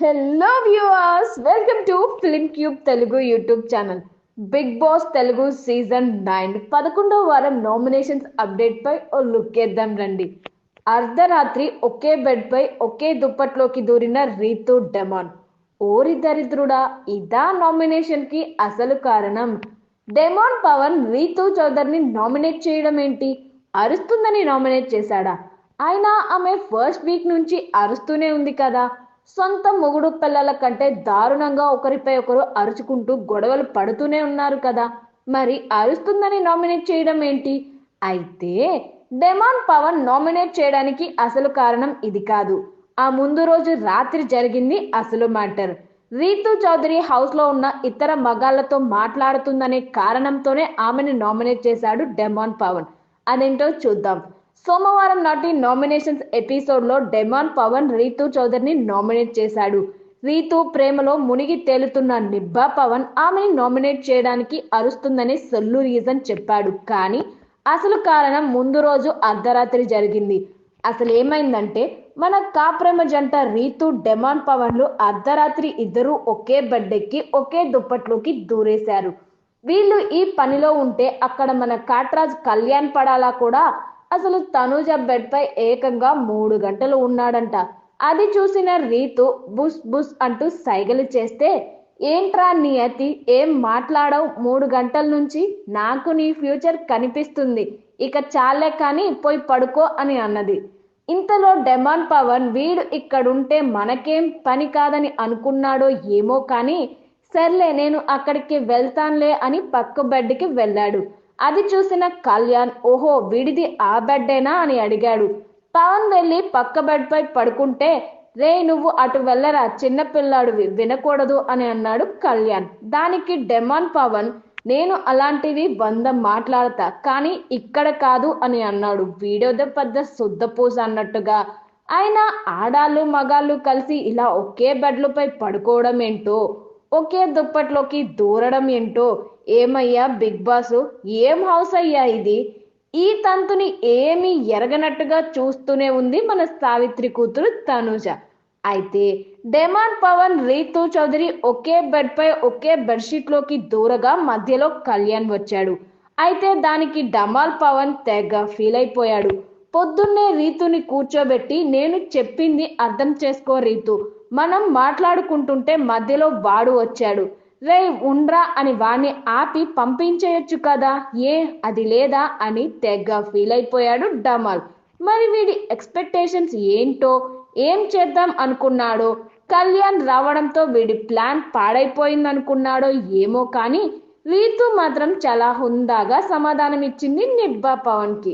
Hello viewers welcome to film cube Telugu YouTube channel big boss Telugu season nine పదకొండవ వారం nominations update పై ఓ look వేద్దాం రండి. అర్ధరాత్రి ఒకే బెడ్ పై ఒకే దుప్పట్లోకి దూరిన రీతు డెమాన్. ఓరి దరిద్రుడా ఇదా నామినేషన్కి అసలు కారణం? డెమాన్ పవన్ రీతు చౌదరిని నామినేట్ చేయడం ఏంటి? అరుస్తుందని నామినేట్ చేశాడా? అయినా ఆమె ఫస్ట్ వీక్ నుంచి అరుస్తూనే ఉంది కదా. సొంత మొగుడు పిల్లల కంటే దారుణంగా ఒకరిపై ఒకరు అరుచుకుంటూ గొడవలు పడుతూనే ఉన్నారు కదా. మరి అరుస్తుందని నామినేట్ చేయడం ఏంటి? అయితే డెమాన్ పవన్ నామినేట్ చేయడానికి అసలు కారణం ఇది కాదు. ఆ ముందు రోజు రాత్రి జరిగింది అసలు మ్యాటర్. రీతు చౌదరి హౌస్లో ఉన్న ఇతర మగాళ్ళతో మాట్లాడుతుందనే కారణంతోనే ఆమెను నామినేట్ చేశాడు డెమాన్ పవన్. అదేంటో చూద్దాం. సోమవారం నాటి నామినేషన్స్ ఎపిసోడ్లో డెమాన్ పవన్ రీతు చౌదరిని నామినేట్ చేశాడు. రీతు ప్రేమలో మునిగి తేలుతున్న నిబ్బా పవన్ ఆమెని నామినేట్ చేయడానికి అరుస్తుందని సొల్లు రీజన్ చెప్పాడు. కానీ అసలు కారణం ముందు రోజు అర్ధరాత్రి జరిగింది. అసలు ఏమైందంటే మన కాప్రేమ జంట రీతు డెమాన్ పవన్లు అర్ధరాత్రి ఇద్దరు ఒకే బెడ్డెక్కి ఒకే దుప్పట్లోకి దూరేశారు. వీళ్ళు ఈ పనిలో ఉంటే అక్కడ మన కాట్రాజ్ కళ్యాణ్ పడాలా కూడా? అసలు తనూజ బెడ్ పై ఏకంగా మూడు గంటలు ఉన్నాడంట. అది చూసిన రీతు బుస్ బుస్ అంటూ సైగలు చేస్తే ఏంట్రా నీ అతి? ఏం మాట్లాడవు? మూడు గంటల నుంచి నాకు నీ ఫ్యూచర్ కనిపిస్తుంది. ఇక చాలే కానీ పోయి పడుకో అని అన్నది. ఇంతలో డెమాన్ పవన్ వీడు ఇక్కడుంటే మనకేం పని కాదని అనుకున్నాడో ఏమో కానీ సర్లే నేను అక్కడికి వెళ్తానులే అని పక్క బెడ్కి వెళ్ళాడు. అది చూసిన కళ్యాణ్ ఓహో వీడిది ఆ బెడ్డేనా? అని అడిగాడు. పవన్ వెళ్ళి పక్క బెడ్పై పడుకుంటే రే నువ్వు అటు వెళ్ళరా చిన్నపిల్లాడివి వినకూడదు అని అన్నాడు కళ్యాణ్. దానికి డెమాన్ పవన్ నేను అలాంటివి వంద మాట్లాడతా కానీ ఇక్కడ కాదు అని అన్నాడు. వీడియోదో పెద్ద శుద్ధపూస అన్నట్టుగా. అయినా ఆడాళ్ళు మగాళ్ళు కలిసి ఇలా ఒకే బెడ్లపై పడుకోవడం ఏంటో ఒకే దుప్పట్లోకి దూరడం ఏంటో? ఏమయ్యా బిగ్ బాస్? ఏం హౌస్ అయ్యా ఇది? ఈ తంతుని ఏమీ ఎరగనట్టుగా చూస్తూనే ఉంది మన సావిత్రి కూతురు తనుజ. అయితే డెమాన్ పవన్ రీతు చౌదరి ఒకే బెడ్ పై ఒకే బెడ్షీట్లోకి దూరగా మధ్యలో కళ్యాణ్ వచ్చాడు. అయితే దానికి డమాల్ పవన్ తెగ ఫీల్ అయిపోయాడు పొద్దున్నే రీతుని కూర్చోబెట్టి నేను చెప్పింది అర్థం చేసుకో రీతు. మనం మాట్లాడుకుంటుంటే మధ్యలో వాడు వచ్చాడు. రే ఉండ్రా అని వాణ్ణి ఆపి పంపించేయొచ్చు కదా? ఏ అది లేదా అని తెగ ఫీల్ అయిపోయాడు డమాల్. మరి వీడి ఎక్స్పెక్టేషన్స్ ఏంటో? ఏం చేద్దాం అనుకున్నాడో? కళ్యాణ్ రావడంతో వీడి ప్లాన్ పాడైపోయింది అనుకున్నాడో ఏమో కానీ రీతు మాత్రం చాలా హుందాగా సమాధానం ఇచ్చింది నిబ్బా పవన్కి